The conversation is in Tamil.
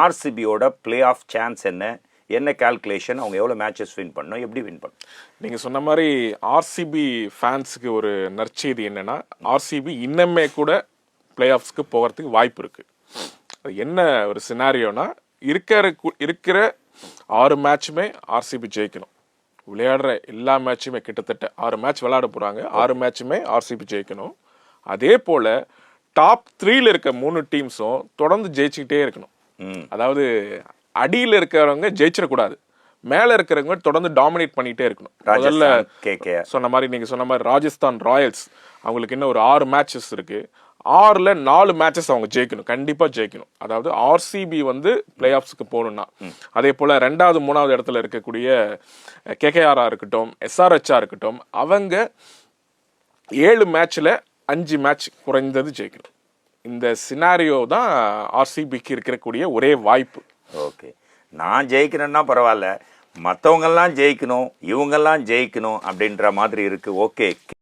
ஆர்சிபியோட பிளே ஆஃப் சான்ஸ் என்ன? என்ன கால்குலேஷன் அவங்க எவ்வளோ மேட்சஸ் வின் பண்ணணும்? எப்படி வின் பண்ணணும்? நீங்கள் சொன்ன மாதிரி ஆர்சிபி ஃபேன்ஸுக்கு ஒரு நற்செய்தி என்னென்னா ஆர்சிபி இன்னமே கூட பிளே ஆஃப்ஸ்க்கு போகிறதுக்கு வாய்ப்பு இருக்குது அது என்ன ஒரு சினாரியோனா இருக்கிற இருக்கிற ஆறு மேட்சுமே ஆர்சிபி ஜெயிக்கணும். விளையாடுற எல்லா மேட்சுமே கிட்டத்தட்ட ஆறு மேட்ச் விளையாட போகிறாங்க ஆறு மேட்சுமே ஆர்சிபி ஜெயிக்கணும். அதே போல் டாப் த்ரீல இருக்க மூணு டீம்ஸும் தொடர்ந்து ஜெயிச்சுக்கிட்டே இருக்கணும். அதாவது அடியில் இருக்கிறவங்க ஜெயிச்சிடக்கூடாது. மேல இருக்கிறவங்க தொடர்ந்து டாமினேட் பண்ணிட்டே இருக்கணும். முதல்ல சொன்ன மாதிரி நீங்க சொன்ன மாதிரி ராஜஸ்தான் ராயல்ஸ் அவங்களுக்கு இன்னும் ஒரு ஆறு மேட்சஸ் இருக்கு. ஆறுல நாலு மேட்சஸ் அவங்க ஜெயிக்கணும். கண்டிப்பா ஜெயிக்கணும். அதாவது ஆர்சிபி வந்து பிளே ஆஃப்ஸ்க்கு போகணும்னா அதே போல ரெண்டாவது மூணாவது இடத்துல இருக்கக்கூடிய கேகேஆரா இருக்கட்டும் எஸ்ஆர்ஹெச்ஆ இருக்கட்டும் அவங்க ஏழு மேட்ச்ல அஞ்சு மேட்ச் குறைந்தது ஜெயிக்கணும். இந்த சினாரியோ தான் ஆர்சிபிக்கு இருக்கக்கூடிய ஒரே வாய்ப்பு. ஓகே. நான் ஜெயிக்கணும்னா பரவாயில்ல. மற்றவங்கெல்லாம் ஜெயிக்கணும் இவங்கெல்லாம் ஜெயிக்கணும் அப்படின்ற மாதிரி இருக்குது ஓகே.